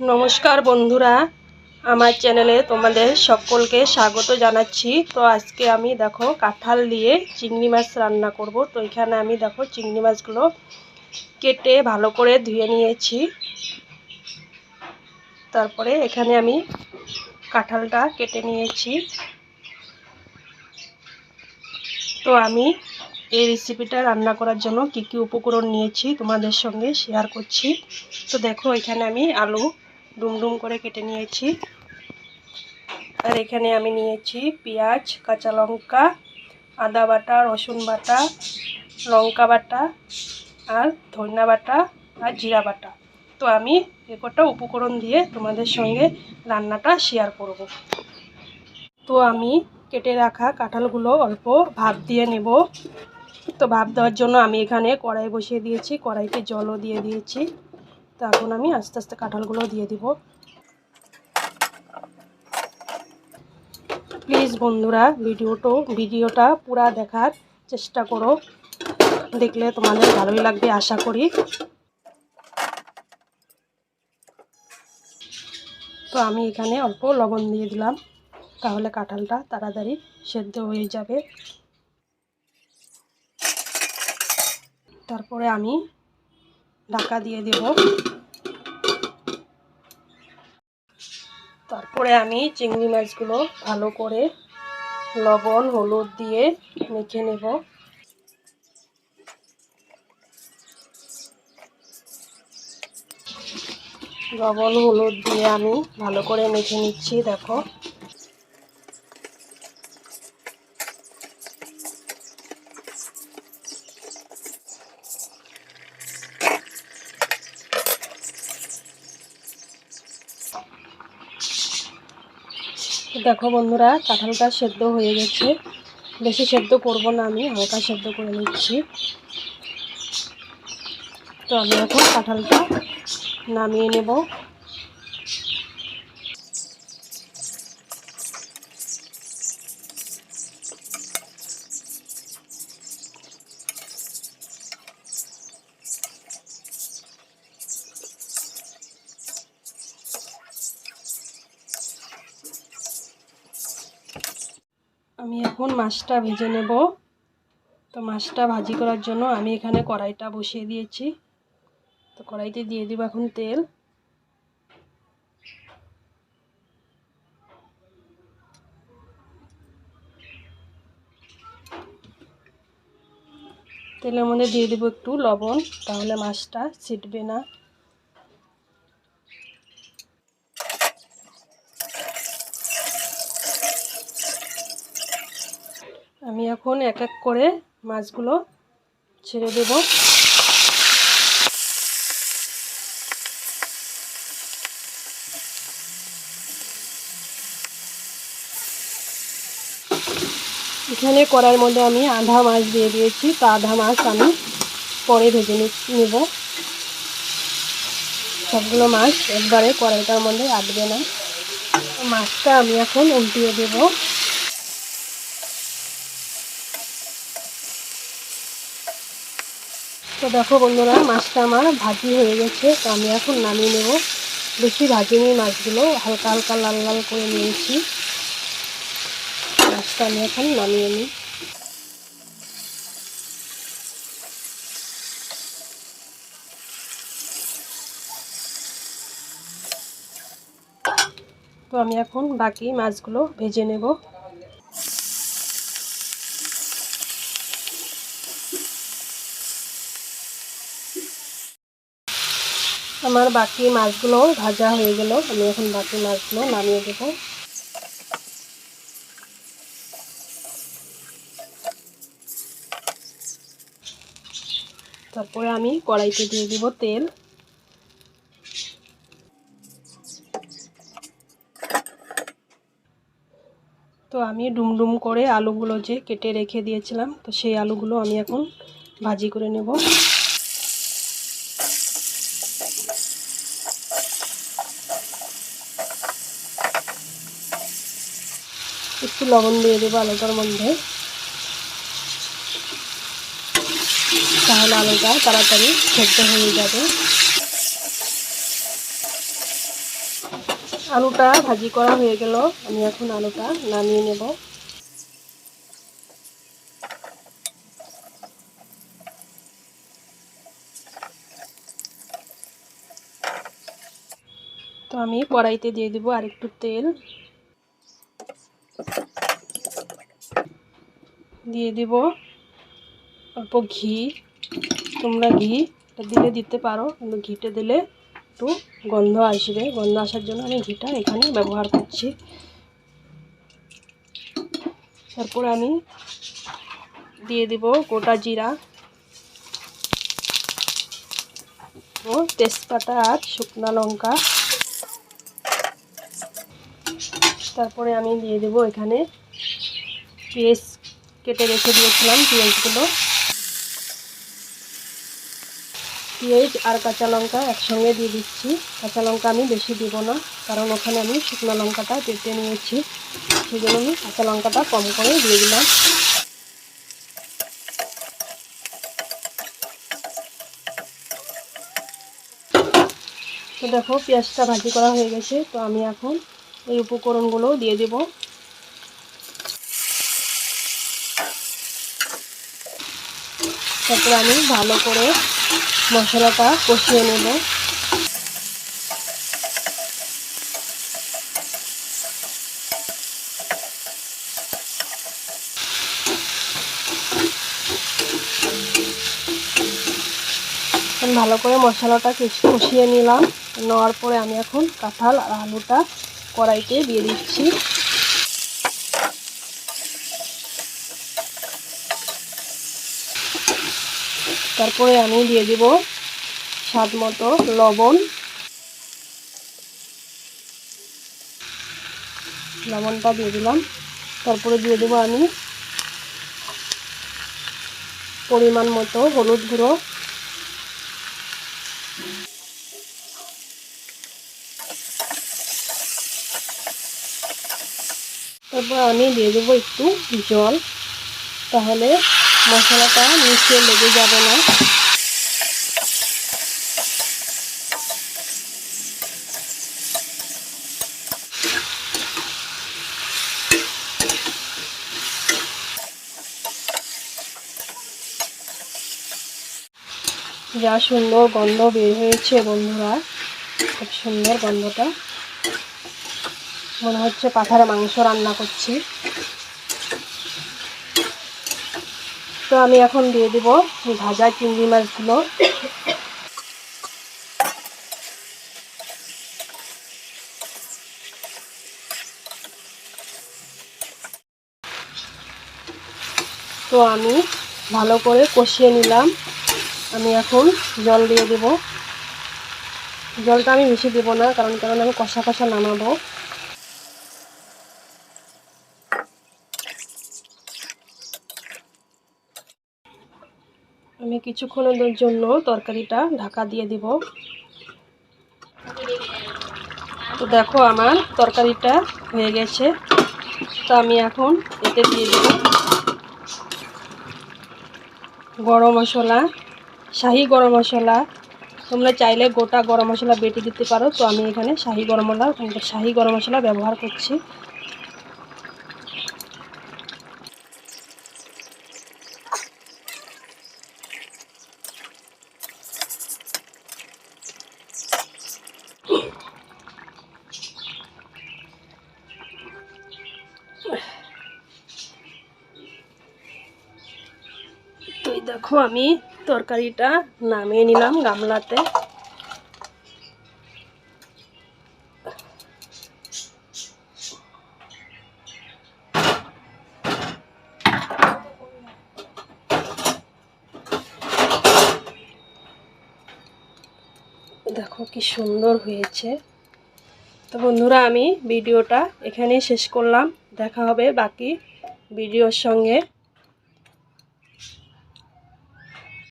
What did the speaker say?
নমস্কার বন্ধুরা, আমার চ্যানেলে তোমাদের সকলকে স্বাগত জানাচ্ছি। তো আজকে আমি দেখো কাঁঠাল দিয়ে চিংড়ি মাছ রান্না করব। তো এখানে আমি দেখো চিংড়ি মাছগুলো কেটে ভালো করে ধুয়ে নিয়েছি। তারপরে এখানে আমি কাঁঠালটা কেটে নিয়েছি। তো আমি এই রেসিপিটা রান্না করার জন্য কি কি উপকরণ নিয়েছি তোমাদের সঙ্গে শেয়ার করছি। তো দেখো এখানে আমি আলু ডুমডুম করে কেটে নিয়েছি। আর এখানে আমি নিয়েছি পেঁয়াজ, কাঁচা লঙ্কা, আদা বাটা, রসুন বাটা, লঙ্কা বাটা, আর ধনিয়া বাটা, আর জিরা বাটা। তো আমি এ কটা উপকরণ দিয়ে তোমাদের সঙ্গে রান্নাটা শেয়ার করব। তো আমি কেটে রাখা কাঁঠালগুলো অল্প ভাপ দিয়ে নেব। তো ভাপ দেওয়ার জন্য আমি এখানে কড়াই বসিয়ে দিয়েছি, কড়াইতে জলও দিয়ে দিয়েছি। তো এখন আমি আস্তে আস্তে কাঁঠালগুলো দিয়ে দিব। প্লিজ বন্ধুরা, ভিডিওটো, ভিডিওটা পুরা দেখার চেষ্টা করো। দেখলে তোমাদের ভালোই লাগবে, আশা করি। তো আমি এখানে অল্প লবণ দিয়ে দিলাম। তাহলে কাঁঠালটা তাড়াতাড়ি সেদ্ধ হয়ে যাবে। তারপরে আমি ঢাকা দিয়ে দেব। তারপরে আমি চিংড়ি মাছগুলো ভালো করে লবণ, হলুদ দিয়ে মেখে নেব। লবণ, হলুদ দিয়ে আমি ভালো করে মেখে নিচ্ছি, দেখো। দেখো বন্ধুরা কাঁঠালটা সেদ্ধ হয়ে গেছে। বেশি সেদ্ধ করব না আমি, হালকা সেদ্ধ করে নিচ্ছি। তো আমি এখন কাঁঠালটা নামিয়ে নেব। আমি এখন মাছটা ভেজে নেব। তো মাছটা ভাজি করার জন্য আমি এখানে কড়াইটা বসিয়ে দিয়েছি। তো কড়াইতে দিয়ে দিব এখন তেল। তেলের মধ্যে দিয়ে দেবো একটু লবণ, তাহলে মাছটা ছিটবে না। আমি এখন এক এক করে মাছগুলো ছেড়ে দেব। এখানে কড়াইয়ের মধ্যে আমি আধা মাছ দিয়ে দিয়েছি। তো আধা মাছ আমি পরে ভেজে নেব। সবগুলো মাছ একবারে কড়াইটার মধ্যে আটবে না। মাছটা আমি এখন উল্টিয়ে দেবো। তো দেখো বন্ধুরা, মাছটা আমার ভাজি হয়ে গেছে, তো আমি এখন নামিয়ে নেব। বেশি ভাজিনি মাছগুলো, হালকা হালকা লাল লাল করে নিয়েছি। মাছটা আমি এখন নামিয়ে নিই। তো আমি এখন বাকি মাছগুলো ভেজে নেব। আমার বাকি মাছগুলো ভাজা হয়ে গেল। আমি এখন বাকি মাছগুলো নামিয়ে দেব। তারপরে আমি কড়াইতে দিয়ে দিব তেল। তো আমি ডুমডুম করে আলুগুলো যে কেটে রেখে দিয়েছিলাম, তো সেই আলুগুলো আমি এখন ভাজি করে নেব একটু লবণ দিয়ে দেবো আলুটার মধ্যে। তাহলে আলুটা তাড়াতাড়ি সেদ্ধ হয়ে যাবে। আলুটা ভাজি করা হয়ে গেল। আমি এখন আলুটা নামিয়ে নেব। তো আমি কড়াইতে দিয়ে দিব আর একটু তেল। দিয়ে দিব। অল্প ঘি। তোমরা ঘি দিলে দিতে পারো, কিন্তু ঘিটা দিলে একটু গন্ধ আসবে। গন্ধ আসার জন্য আমি ঘিটা এখানে ব্যবহার করছি। তারপর আমি দিয়ে দিব গোটা জিরা। ও তেজপাতা আর শুকনো লঙ্কা। তারপরে আমি দিয়ে দেব এখানে পেঁয়াজ কেটে রেখে দিয়েছিলাম পেঁয়াজগুলো। পেঁয়াজ আর কাঁচা লঙ্কা একসঙ্গে দিয়ে দিচ্ছি। কাঁচা লঙ্কা আমি বেশি দিব না, কারণ ওখানে আমি শুকনো লঙ্কাটা পেটে নিয়েছি। সেই জন্য আমি কাঁচা লঙ্কাটা কম করে দিয়ে দিলাম। তো দেখো, পেঁয়াজটা ভাজি করা হয়ে গেছে। তো আমি এখন এই উপকরণগুলো দিয়ে দেব। তারপরে আমি ভালো করে মশলাটা কষিয়ে নেব। ভালো করে মশলাটা কষিয়ে নিলাম। নেওয়ার পরে আমি এখন কাঁঠাল আর আলুটা কড়াইতে দিয়ে দিচ্ছি। তারপরে আমি দিয়ে দিব স্বাদ মতো লবণ। লবণটা দিয়ে দিলাম। তারপরে দিয়ে দেবো আমি পরিমাণ মতো হলুদ গুঁড়ো। তারপর আমি দিয়ে দেবো একটু জল। তাহলে মশলাটা নিচে লেগে যাবে না। যা সুন্দর গন্ধ বের হয়েছে বন্ধুরা, খুব সুন্দর গন্ধটা। মনে হচ্ছে পাথারে মাংস রান্না করছি। তো আমি এখন দিয়ে দিব ভাজা চিংড়ি মাছগুলো। তো আমি ভালো করে কষিয়ে নিলাম। আমি এখন জল দিয়ে দেব। জলটা আমি বেশি দেব না, কারণ কারণ আমি কষা কষা নামাবো। কিছুক্ষণের জন্য তরকারিটা ঢাকা দিয়ে দিব। তো দেখো আমার তরকারিটা হয়ে গেছে। তো আমি এখন এতে দিয়ে দেব গরম মশলা, শাহি গরম মশলা। তোমরা চাইলে গোটা গরম মশলা বেটে দিতে পারো। তো আমি এখানে শাহি গরম মশলা, শাহি গরম মশলা ব্যবহার করছি। দেখো, আমি তরকারিটা নামিয়ে নিলাম গামলাতে। দেখো কি সুন্দর হয়েছে। তো বন্ধুরা, আমি ভিডিওটা এখানেই শেষ করলাম। দেখা হবে বাকি ভিডিওর সঙ্গে।